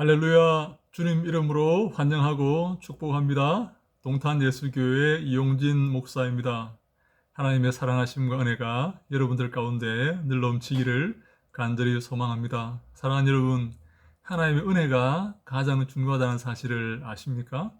할렐루야 주님 이름으로 환영하고 축복합니다. 동탄 예수교회 이용진 목사입니다. 하나님의 사랑하심과 은혜가 여러분들 가운데 늘 넘치기를 간절히 소망합니다. 사랑하는 여러분, 하나님의 은혜가 가장 중요하다는 사실을 아십니까?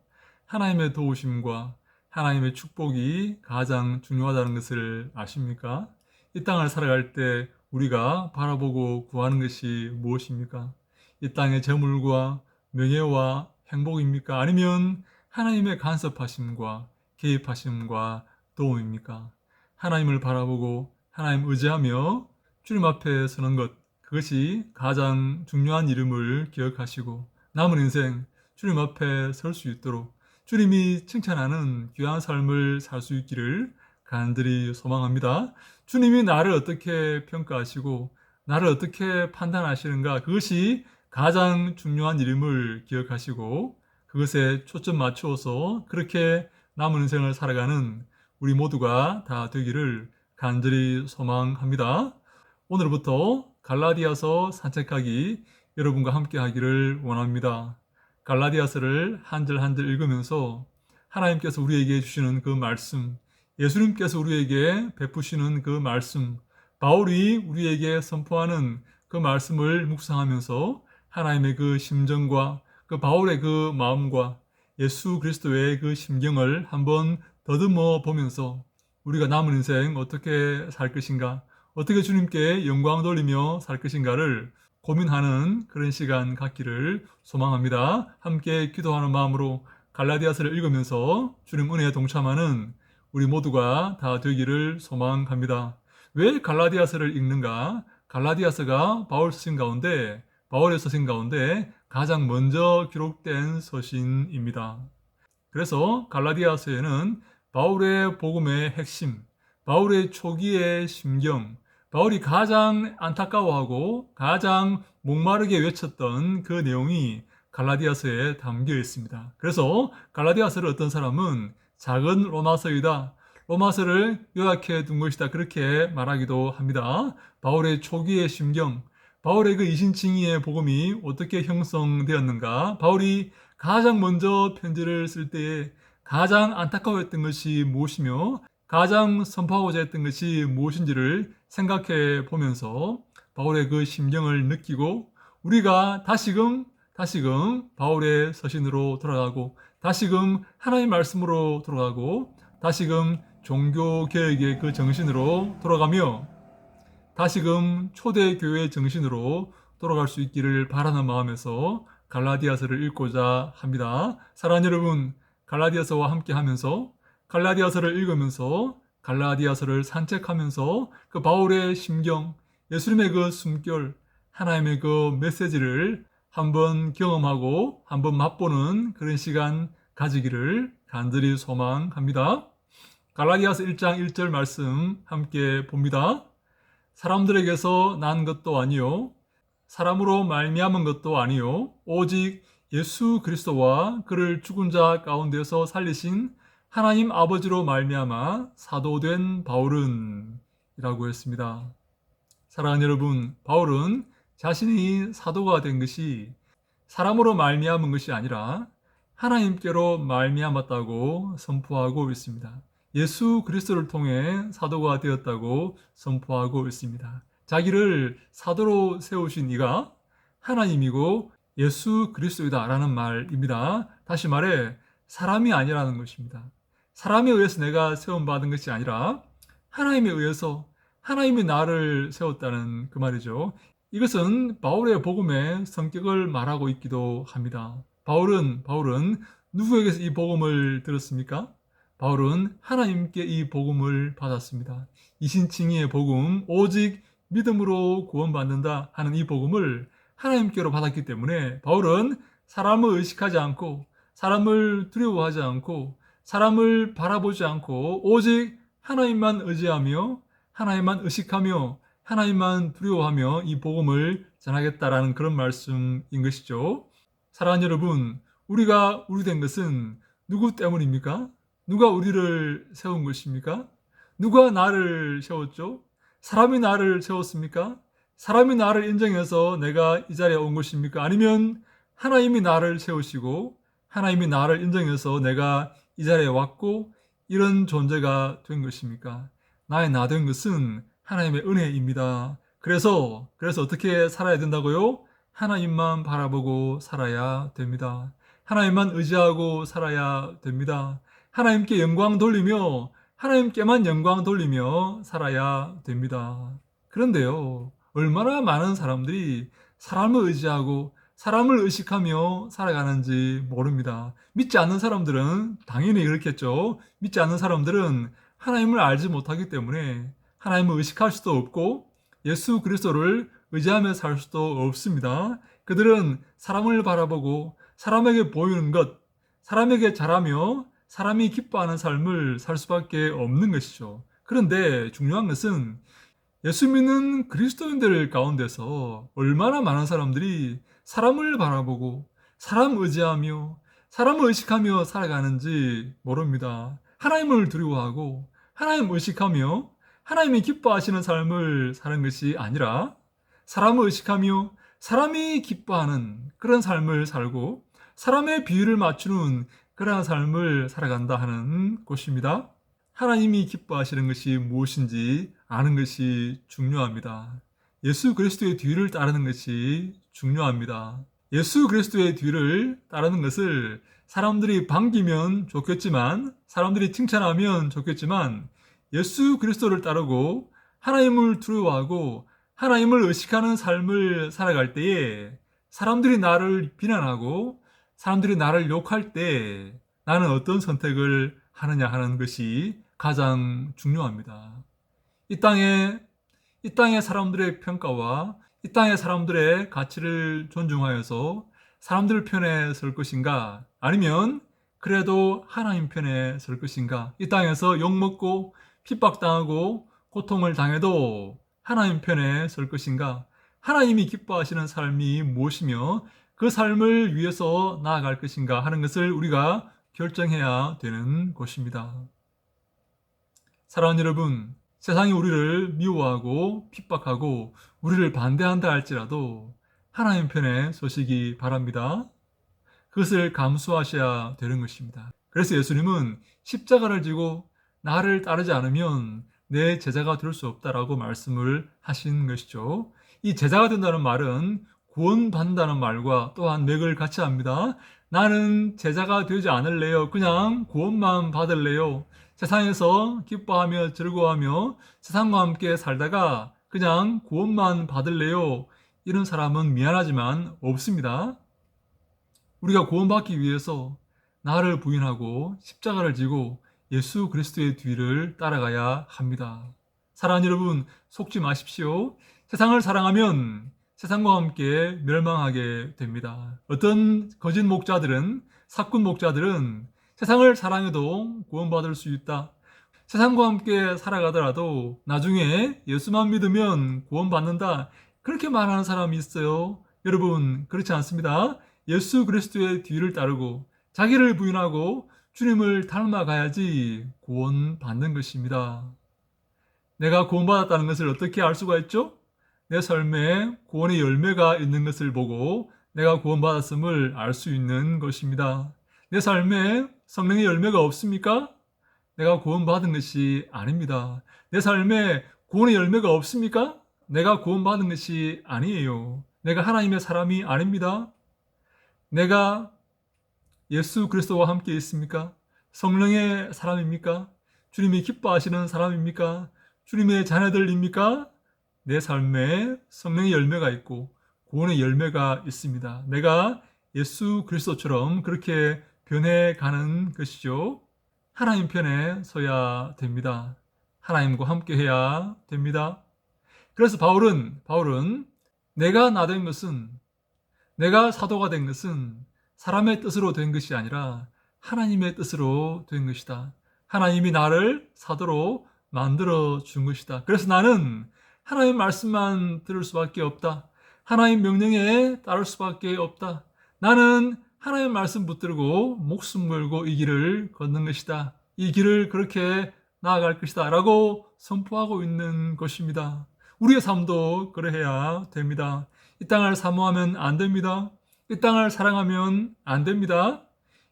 하나님의 도우심과 하나님의 축복이 가장 중요하다는 것을 아십니까? 이 땅을 살아갈 때 우리가 바라보고 구하는 것이 무엇입니까? 이 땅의 재물과 명예와 행복입니까? 아니면 하나님의 간섭하심과 개입하심과 도움입니까? 하나님을 바라보고 하나님 의지하며 주님 앞에 서는 것 그것이 가장 중요한 이름을 기억하시고 남은 인생 주님 앞에 설 수 있도록 주님이 칭찬하는 귀한 삶을 살 수 있기를 간절히 소망합니다. 주님이 나를 어떻게 평가하시고 나를 어떻게 판단하시는가 그것이 가장 중요한 이름을 기억하시고 그것에 초점 맞추어서 그렇게 남은 인생을 살아가는 우리 모두가 다 되기를 간절히 소망합니다. 오늘부터 갈라디아서 산책하기 여러분과 함께 하기를 원합니다. 갈라디아서를 한 절 한 절 읽으면서 하나님께서 우리에게 주시는 그 말씀, 예수님께서 우리에게 베푸시는 그 말씀, 바울이 우리에게 선포하는 그 말씀을 묵상하면서 하나님의 그 심정과 그 바울의 그 마음과 예수 그리스도의 그 심경을 한번 더듬어 보면서 우리가 남은 인생 어떻게 살 것인가, 어떻게 주님께 영광 돌리며 살 것인가를 고민하는 그런 시간 갖기를 소망합니다. 함께 기도하는 마음으로 갈라디아서를 읽으면서 주님 은혜에 동참하는 우리 모두가 다 되기를 소망합니다. 왜 갈라디아서를 읽는가? 갈라디아서가 바울 서신 가운데 바울의 서신 가운데 가장 먼저 기록된 서신입니다. 그래서 갈라디아서에는 바울의 복음의 핵심, 바울의 초기의 심경, 바울이 가장 안타까워하고 가장 목마르게 외쳤던 그 내용이 갈라디아서에 담겨 있습니다. 그래서 갈라디아서를 어떤 사람은 작은 로마서이다. 로마서를 요약해 둔 것이다. 그렇게 말하기도 합니다. 바울의 초기의 심경, 바울의 그 이신칭의의 복음이 어떻게 형성되었는가? 바울이 가장 먼저 편지를 쓸 때에 가장 안타까워했던 것이 무엇이며 가장 선포하고자 했던 것이 무엇인지를 생각해 보면서 바울의 그 심경을 느끼고 우리가 다시금 다시금 바울의 서신으로 돌아가고 다시금 하나님 말씀으로 돌아가고 다시금 종교 개혁의 그 정신으로 돌아가며 다시금 초대교회 정신으로 돌아갈 수 있기를 바라는 마음에서 갈라디아서를 읽고자 합니다. 사랑하는 여러분, 갈라디아서와 함께 하면서 갈라디아서를 읽으면서 갈라디아서를 산책하면서 그 바울의 심경, 예수님의 그 숨결, 하나님의 그 메시지를 한번 경험하고 한번 맛보는 그런 시간 가지기를 간절히 소망합니다. 갈라디아서 1장 1절 말씀 함께 봅니다. 사람들에게서 난 것도 아니요 사람으로 말미암은 것도 아니요 오직 예수 그리스도와 그를 죽은 자 가운데서 살리신 하나님 아버지로 말미암아 사도된 바울은 이라고 했습니다. 사랑하는 여러분, 바울은 자신이 사도가 된 것이 사람으로 말미암은 것이 아니라 하나님께로 말미암았다고 선포하고 있습니다. 예수 그리스도를 통해 사도가 되었다고 선포하고 있습니다. 자기를 사도로 세우신 이가 하나님이고 예수 그리스도이다라는 말입니다. 다시 말해 사람이 아니라는 것입니다. 사람에 의해서 내가 세움 받은 것이 아니라 하나님에 의해서 하나님이 나를 세웠다는 그 말이죠. 이것은 바울의 복음의 성격을 말하고 있기도 합니다. 바울은 바울은 누구에게서 이 복음을 들었습니까? 바울은 하나님께 이 복음을 받았습니다. 이신칭의의 복음, 오직 믿음으로 구원받는다 하는 이 복음을 하나님께로 받았기 때문에 바울은 사람을 의식하지 않고 사람을 두려워하지 않고 사람을 바라보지 않고 오직 하나님만 의지하며 하나님만 의식하며 하나님만 두려워하며 이 복음을 전하겠다라는 그런 말씀인 것이죠. 사랑하는 여러분, 우리가 우리 된 것은 누구 때문입니까? 누가 우리를 세운 것입니까? 누가 나를 세웠죠? 사람이 나를 세웠습니까? 사람이 나를 인정해서 내가 이 자리에 온 것입니까? 아니면 하나님이 나를 세우시고 하나님이 나를 인정해서 내가 이 자리에 왔고 이런 존재가 된 것입니까? 나의 나 된 것은 하나님의 은혜입니다. 그래서 그래서 어떻게 살아야 된다고요? 하나님만 바라보고 살아야 됩니다. 하나님만 의지하고 살아야 됩니다. 하나님께 영광 돌리며 하나님께만 영광 돌리며 살아야 됩니다. 그런데요, 얼마나 많은 사람들이 사람을 의지하고 사람을 의식하며 살아가는지 모릅니다. 믿지 않는 사람들은 당연히 그렇겠죠. 믿지 않는 사람들은 하나님을 알지 못하기 때문에 하나님을 의식할 수도 없고 예수 그리스도를 의지하며 살 수도 없습니다. 그들은 사람을 바라보고 사람에게 보이는 것, 사람에게 잘하며 사람이 기뻐하는 삶을 살 수밖에 없는 것이죠. 그런데 중요한 것은 예수 믿는 그리스도인들 가운데서 얼마나 많은 사람들이 사람을 바라보고 사람 의지하며 사람을 의식하며 살아가는지 모릅니다. 하나님을 두려워하고 하나님 의식하며 하나님이 기뻐하시는 삶을 사는 것이 아니라 사람을 의식하며 사람이 기뻐하는 그런 삶을 살고 사람의 비율을 맞추는 그러한 삶을 살아간다 하는 것입니다. 하나님이 기뻐하시는 것이 무엇인지 아는 것이 중요합니다. 예수 그리스도의 뒤를 따르는 것이 중요합니다. 예수 그리스도의 뒤를 따르는 것을 사람들이 반기면 좋겠지만, 사람들이 칭찬하면 좋겠지만, 예수 그리스도를 따르고 하나님을 두려워하고 하나님을 의식하는 삶을 살아갈 때에 사람들이 나를 비난하고 사람들이 나를 욕할 때 나는 어떤 선택을 하느냐 하는 것이 가장 중요합니다. 이 땅에 이 땅의 사람들의 평가와 이 땅의 사람들의 가치를 존중하여서 사람들 편에 설 것인가? 아니면 그래도 하나님 편에 설 것인가? 이 땅에서 욕먹고 핍박당하고 고통을 당해도 하나님 편에 설 것인가? 하나님이 기뻐하시는 삶이 무엇이며 그 삶을 위해서 나아갈 것인가 하는 것을 우리가 결정해야 되는 것입니다. 사랑하는 여러분, 세상이 우리를 미워하고 핍박하고 우리를 반대한다 할지라도 하나님 편에 서시기 바랍니다. 그것을 감수하셔야 되는 것입니다. 그래서 예수님은 십자가를 지고 나를 따르지 않으면 내 제자가 될 수 없다라고 말씀을 하신 것이죠. 이 제자가 된다는 말은 구원받는다는 말과 또한 맥을 같이 합니다. 나는 제자가 되지 않을래요. 그냥 구원만 받을래요. 세상에서 기뻐하며 즐거워하며 세상과 함께 살다가 그냥 구원만 받을래요. 이런 사람은 미안하지만 없습니다. 우리가 구원받기 위해서 나를 부인하고 십자가를 지고 예수 그리스도의 뒤를 따라가야 합니다. 사랑하는 여러분, 속지 마십시오. 세상을 사랑하면 세상과 함께 멸망하게 됩니다. 어떤 거짓 목자들은, 사꾼 목자들은 세상을 사랑해도 구원받을 수 있다. 세상과 함께 살아가더라도 나중에 예수만 믿으면 구원받는다. 그렇게 말하는 사람이 있어요. 여러분, 그렇지 않습니다. 예수 그리스도의 뒤를 따르고 자기를 부인하고 주님을 닮아가야지 구원받는 것입니다. 내가 구원받았다는 것을 어떻게 알 수가 있죠? 내 삶에 구원의 열매가 있는 것을 보고 내가 구원받았음을 알 수 있는 것입니다. 내 삶에 성령의 열매가 없습니까? 내가 구원받은 것이 아닙니다. 내 삶에 구원의 열매가 없습니까? 내가 구원받은 것이 아니에요. 내가 하나님의 사람이 아닙니다. 내가 예수 그리스도와 함께 있습니까? 성령의 사람입니까? 주님이 기뻐하시는 사람입니까? 주님의 자녀들입니까? 내 삶에 성령의 열매가 있고 구원의 열매가 있습니다. 내가 예수 그리스도처럼 그렇게 변해가는 것이죠. 하나님 편에 서야 됩니다. 하나님과 함께 해야 됩니다. 그래서 바울은 바울은 내가 나 된 것은 내가 사도가 된 것은 사람의 뜻으로 된 것이 아니라 하나님의 뜻으로 된 것이다. 하나님이 나를 사도로 만들어 준 것이다. 그래서 나는 하나님 말씀만 들을 수밖에 없다. 하나님 명령에 따를 수밖에 없다. 나는 하나님 말씀 붙들고 목숨 걸고 이 길을 걷는 것이다. 이 길을 그렇게 나아갈 것이다. 라고 선포하고 있는 것입니다. 우리의 삶도 그러해야 됩니다. 이 땅을 사모하면 안 됩니다. 이 땅을 사랑하면 안 됩니다.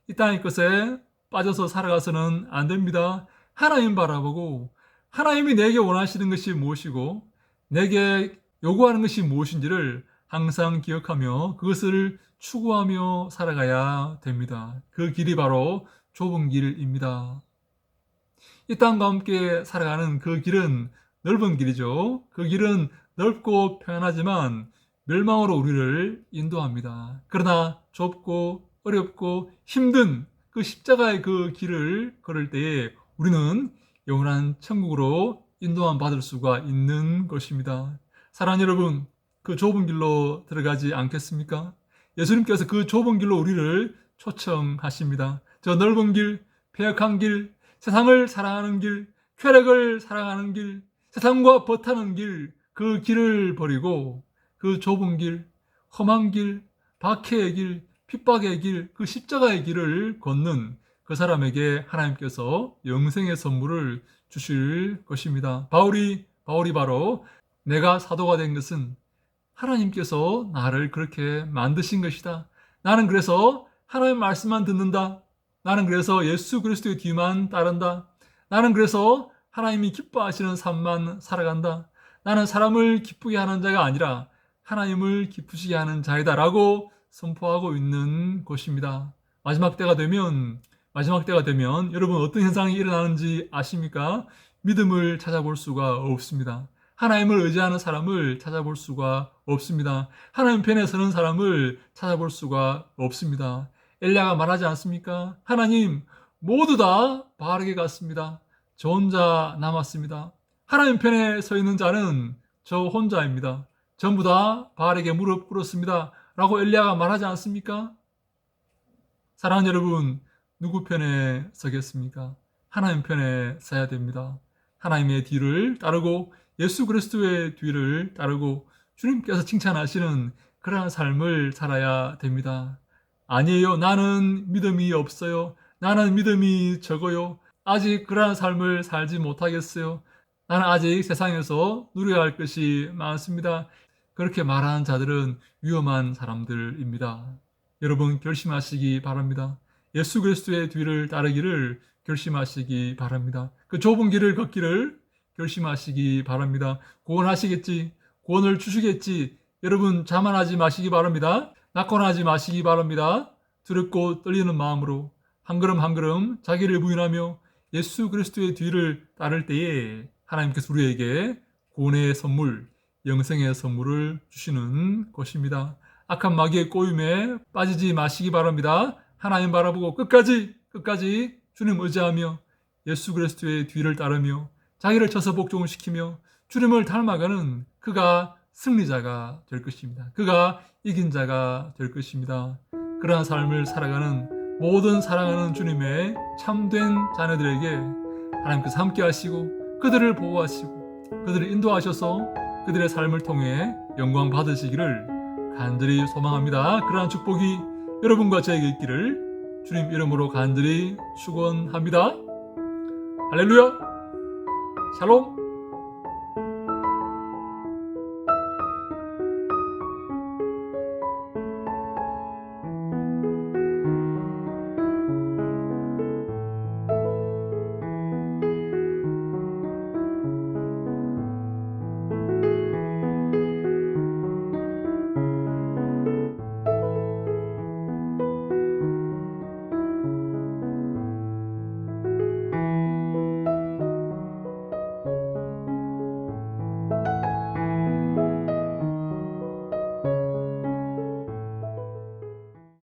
이 땅의 것에 빠져서 살아가서는 안 됩니다. 하나님 바라보고 하나님이 내게 원하시는 것이 무엇이고 내게 요구하는 것이 무엇인지를 항상 기억하며 그것을 추구하며 살아가야 됩니다. 그 길이 바로 좁은 길입니다. 이 땅과 함께 살아가는 그 길은 넓은 길이죠. 그 길은 넓고 평안하지만 멸망으로 우리를 인도합니다. 그러나 좁고 어렵고 힘든 그 십자가의 그 길을 걸을 때에 우리는 영원한 천국으로 인도함 받을 수가 있는 것입니다. 사랑하는 여러분, 그 좁은 길로 들어가지 않겠습니까? 예수님께서 그 좁은 길로 우리를 초청하십니다. 저 넓은 길, 폐역한 길, 세상을 사랑하는 길, 쾌락을 사랑하는 길, 세상과 버타는 길, 그 길을 버리고 그 좁은 길, 험한 길, 박해의 길, 핍박의 길, 그 십자가의 길을 걷는 그 사람에게 하나님께서 영생의 선물을 주실 것입니다. 바울이 바울이 바로 내가 사도가 된 것은 하나님께서 나를 그렇게 만드신 것이다. 나는 그래서 하나님 말씀만 듣는다. 나는 그래서 예수 그리스도의 뒤만 따른다. 나는 그래서 하나님이 기뻐하시는 삶만 살아간다. 나는 사람을 기쁘게 하는 자가 아니라 하나님을 기쁘시게 하는 자이다라고 선포하고 있는 것입니다. 마지막 때가 되면 마지막 때가 되면 여러분 어떤 현상이 일어나는지 아십니까? 믿음을 찾아볼 수가 없습니다. 하나님을 의지하는 사람을 찾아볼 수가 없습니다. 하나님 편에 서는 사람을 찾아볼 수가 없습니다. 엘리야가 말하지 않습니까? 하나님 모두 다 바르게 갔습니다. 저 혼자 남았습니다. 하나님 편에 서 있는 자는 저 혼자입니다. 전부 다 바르게 무릎 꿇었습니다. 라고 엘리야가 말하지 않습니까? 사랑하는 여러분, 누구 편에 서겠습니까? 하나님 편에 서야 됩니다. 하나님의 뒤를 따르고 예수 그리스도의 뒤를 따르고 주님께서 칭찬하시는 그러한 삶을 살아야 됩니다. 아니에요. 나는 믿음이 없어요. 나는 믿음이 적어요. 아직 그러한 삶을 살지 못하겠어요. 나는 아직 세상에서 누려야 할 것이 많습니다. 그렇게 말하는 자들은 위험한 사람들입니다. 여러분 결심하시기 바랍니다. 예수 그리스도의 뒤를 따르기를 결심하시기 바랍니다. 그 좁은 길을 걷기를 결심하시기 바랍니다. 구원하시겠지, 구원을 주시겠지. 여러분 자만하지 마시기 바랍니다. 낙관하지 마시기 바랍니다. 두렵고 떨리는 마음으로 한 걸음 한 걸음 자기를 부인하며 예수 그리스도의 뒤를 따를 때에 하나님께서 우리에게 구원의 선물, 영생의 선물을 주시는 것입니다. 악한 마귀의 꼬임에 빠지지 마시기 바랍니다. 하나님 바라보고 끝까지 끝까지 주님 의지하며 예수 그리스도의 뒤를 따르며 자기를 쳐서 복종을 시키며 주님을 닮아가는 그가 승리자가 될 것입니다. 그가 이긴 자가 될 것입니다. 그러한 삶을 살아가는 모든 사랑하는 주님의 참된 자녀들에게 하나님께서 함께 하시고 그들을 보호하시고 그들을 인도하셔서 그들의 삶을 통해 영광 받으시기를 간절히 소망합니다. 그러한 축복이 여러분과 저에게 있기를 주님 이름으로 간절히 축원합니다. 할렐루야. 샬롬.